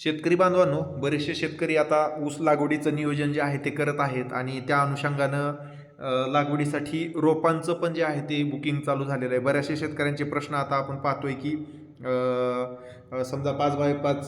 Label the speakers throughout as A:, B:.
A: शेतकरी बांधवांनो बरेचसे शेतकरी आता ऊस लागवडीचं नियोजन जे आहे ते करत आहेत आणि त्या अनुषंगानं लागवडीसाठी रोपांचं पण जे आहे ते बुकिंग चालू झालेलं आहे. बऱ्याचशा शेतकऱ्यांचे प्रश्न आता आपण पाहतोय की समजा पाच बाय पाच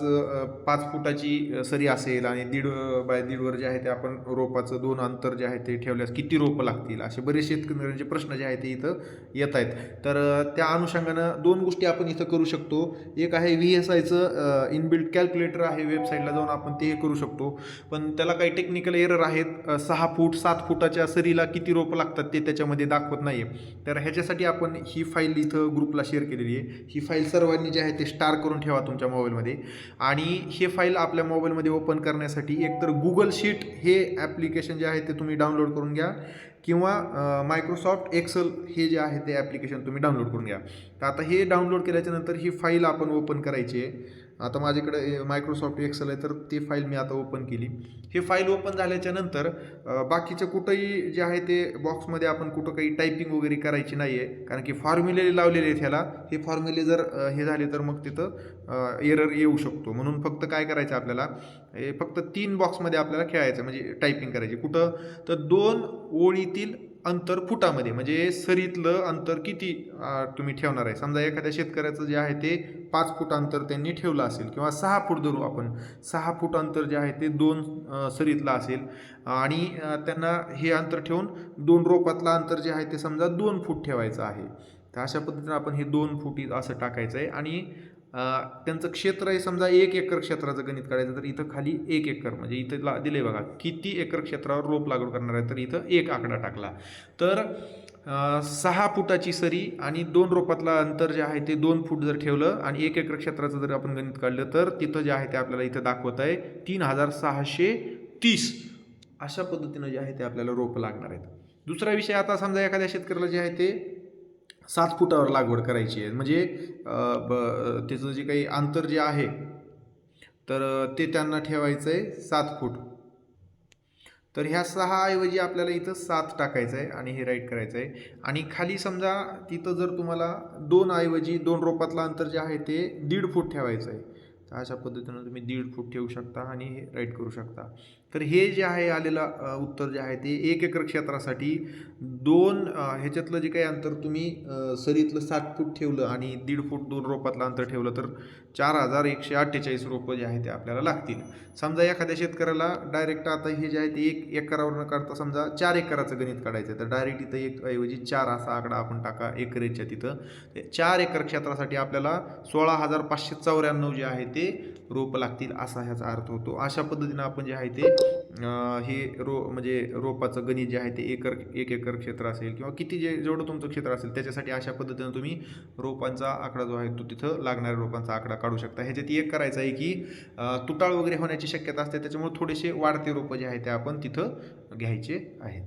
A: पाच फुटाची सरी असेल आणि दीड बाय दीडवर जे आहे ते आपण रोपाचं दोन अंतर जे आहे ते ठेवल्यास किती रोपं लागतील? असे बरेच शेतकऱ्यांचे प्रश्न जे आहेत ते इथं येत आहेत. तर त्या अनुषंगानं दोन गोष्टी आपण इथं करू शकतो. एक आहे व्ही एस आयचं इनबिल्ट कॅल्क्युलेटर आहे वेबसाईटला जाऊन आपण ते करू शकतो. पण त्याला काही टेक्निकल एरर आहेत. सहा फूट सात फुटाच्या सरीला किती रोपं लागतात ते त्याच्यामध्ये दाखवत नाही आहे तर ह्याच्यासाठी आपण ही फाईल इथं ग्रुपला शेअर केलेली आहे. ही फाईल सर्वांनी जे आहे ते स्टार करून ठेवा तुमच्या मोबाईलमध्ये आणि हे फाईल आपल्या मोबाईलमध्ये ओपन करण्यासाठी एकतर गुगल शीट हे ॲप्लिकेशन जे आहे ते तुम्ही डाउनलोड करून घ्या. किंवा मायक्रोसॉफ्ट एक्सल हे जे आहे ते ॲप्लिकेशन तुम्ही डाउनलोड करून घ्या. तर आता हे डाउनलोड केल्याच्यानंतर ही फाईल आपण ओपन करायची आहे. आता माझ्याकडे मायक्रोसॉफ्ट एक्सेल आहे तर ती फाईल मी आता ओपन केली. हे फाईल ओपन झाल्याच्यानंतर बाकीचं कुठंही जे आहे ते बॉक्समध्ये आपण कुठं काही टायपिंग वगैरे करायची नाही आहे. कारण की फॉर्म्युले लावलेले आहेत ह्याला. हे फॉर्म्युले जर हे झाले तर मग तिथं एरर येऊ शकतो. म्हणून फक्त काय करायचं आपल्याला हे फक्त तीन बॉक्समध्ये आपल्याला खेळायचं म्हणजे टायपिंग करायची. कुठं? तर दोन ओळीतील अंतर फुटामध्ये म्हणजे सरीतलं अंतर किती तुम्ही ठेवणार आहे? समजा एखाद्या शेतकऱ्याचं जे आहे ते पाच फूट अंतर त्यांनी ठेवलं असेल किंवा सहा फूट धरू आपण. सहा फूट अंतर जे आहे ते दोन सरीतलं असेल. आणि त्यांना हे अंतर ठेवून दोन रोपातलं अंतर जे आहे ते समजा दोन फूट ठेवायचं आहे. तर अशा पद्धतीनं आपण हे दोन फुटी असं टाकायचं आहे. आणि त्यांचं क्षेत्र आहे समजा एक एकर क्षेत्राचं गणित काढायचं तर इथं खाली एक एकर म्हणजे इथं ला दिले बघा किती एकर क्षेत्रावर रोप लागवड करणार आहे तर इथं एक आकडा टाकला. तर सहा फुटाची सरी आणि दोन रोपातला अंतर जे आहे ते दोन फूट जर ठेवलं आणि एक एकर क्षेत्राचं जर आपण गणित काढलं तर तिथं जे आहे ते आपल्याला इथं दाखवत आहे तीन हजार सहाशे तीस. अशा पद्धतीनं जे आहे ते आपल्याला रोपं लागणार आहेत. दुसरा विषय आता समजा एखाद्या शेतकऱ्याला जे आहे ते सात फुटावर लागवड करायची आहे. म्हणजे ब त्याचं जे काही अंतर जे आहे तर ते त्यांना ठेवायचं आहे सात फूट. तर ह्या सहा ऐवजी आपल्याला इथं सात टाकायचं आहे आणि हे राईट करायचं आहे. आणि खाली समजा तिथं जर तुम्हाला दोन ऐवजी दोन रोपातलं अंतर जे आहे ते दीड फूट ठेवायचं आहे. तर अशा पद्धतीनं तुम्ही दीड फूट ठेवू शकता आणि हे राईट करू शकता. तर हे जे आहे आलेलं उत्तर जे आहे ते एक एकर क्षेत्रासाठी दोन ह्याच्यातलं जे काही अंतर तुम्ही सरीतलं सात फूट ठेवलं आणि दीड फूट दोन रोपातलं अंतर ठेवलं तर चार हजार एकशे अठ्ठेचाळीस रोपं जे आहे ते आपल्याला लागतील. समजा एखाद्या शेतकऱ्याला डायरेक्ट आता हे जे आहे ते एक एकरावर न काढता समजा चार एकराचं गणित काढायचं आहे तर डायरेक्ट इथं एक ऐवजी चार असा आकडा आपण टाका एकरेच्या तिथं. चार एकर क्षेत्रासाठी आपल्याला सोळा हजार पाचशे चौऱ्याण्णव जे आहे ते रोपं लागतील असा ह्याचा अर्थ होतो. अशा पद्धतीनं आपण जे आहे ते हे रो म्हणजे रोपाचं गणित जे आहे ते एकर एक एकर क्षेत्र असेल किंवा किती जे जेवढं तुमचं क्षेत्र असेल त्याच्यासाठी अशा पद्धतीनं तुम्ही रोपांचा आकडा जो आहे तो तिथं लागणाऱ्या रोपांचा आकडा काढू शकता. ह्याच्यात एक करायचं आहे की तुटाळ वगैरे होण्याची शक्यता असते त्याच्यामुळे थोडेसे वाढते रोपं जे आहे ते आपण तिथं घ्यायचे आहेत.